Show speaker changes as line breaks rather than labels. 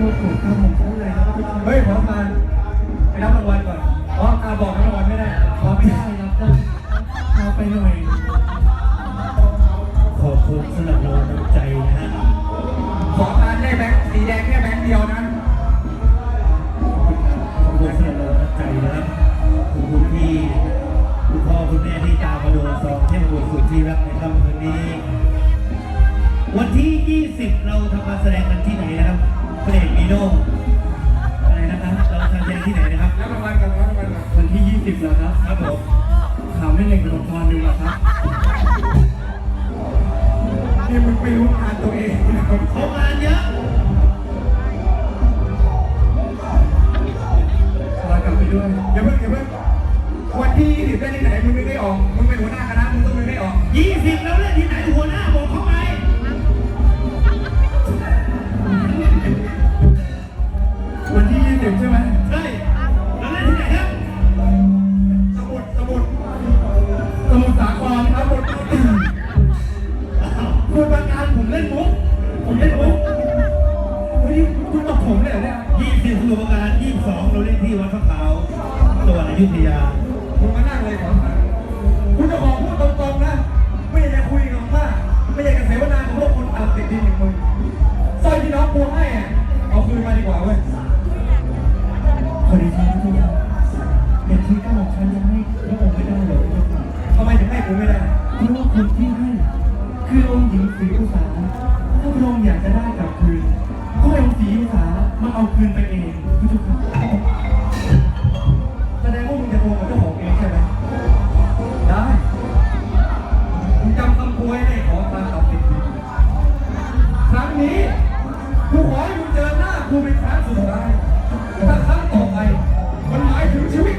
พูดถูกครับผมพูดเลยนะครับเฮ
้ยผมมาไปรับรางวัลก่อนอ๋ออาบอกรับรางวัลไม่ได้ขอไม่ได้
ครับขอไปหน่อย
ขอบคุณสำหรับรงลน้ใจนะฮะ
ขอทานได้แบงค์สีแดงแค่แบงค์เดียวนะ
ขอบ
คุณสำหรับรงลน้ใจนะครับขอบคุณที่คุณพ่อคุณแม่ที่ตามมาดูซองเทพบุตรสุดที่รักในค่ำคืนนี้ วันที่ 20 เราทำการแสดงกันที่ไหนนะครับ เอกมีโน่
อะไรนะครับ
เราแสดงที่ไหนนะครับ
แล้วรางวัลกันแล้วรางวัลกัน
วันที่ 20แล้วครับ
ครับผม
ถามไม่เล็งกับละครดูนะครับ
นี่มึงไม่รู้งานตัวเองนะครับเขา
งานเยอะ
ลากลับไปด้วย
อย่าเพิ่ง
วันที่20ใช่ไหม
ใช่แล้วเล่นที่ไหนครับ
สมุดสมุด
สมุทร
สาครครับผมคุณบางงานผมเล่นมุก ผมเล่นมุกเฮ้ยคุณตบผมเลยเหรอเนี่ย
ยี่สิบคือประการยี่สิบสองเราเล่นที่วัดพระขาวจังหวัดอยุธยา
คุณมานั่งเลยขอถามคุณจะบอกพูดตรงๆนะ ไม่อยากจะคุยกับว่าไม่อยากจะเสวนากับพวกคนตัดติดดินอย่างมึงสร้อยที่น้องพวงให้อะเอาคืนมาดีกว่าเว้ย
พอดีตที่ยังเด็กที่ก้าฉันยังให้พระองค์ไม่ได้เลย
ทำไมถึงให้ผมไม่ได้
เพราะว่าคนที่ให้คือองค์หญิงสีอุษาถ้าพระองค์อยากจะได้กลับคืนก็ให้องค์สีอุษามาเอาคืนไปเองพระเจ้าค่ะ
แสดงว่ามึงจะโกงกับเจ้าของเองใช่ไหมได้มึงจำคำพูดให้ขอตามตับสิทธิ์ครั้งนี้กูขอให้มึงเจอหน้ากูเป็นครั้งสุดท้ายถ้าครั้ง มันหมายถึงชีวิต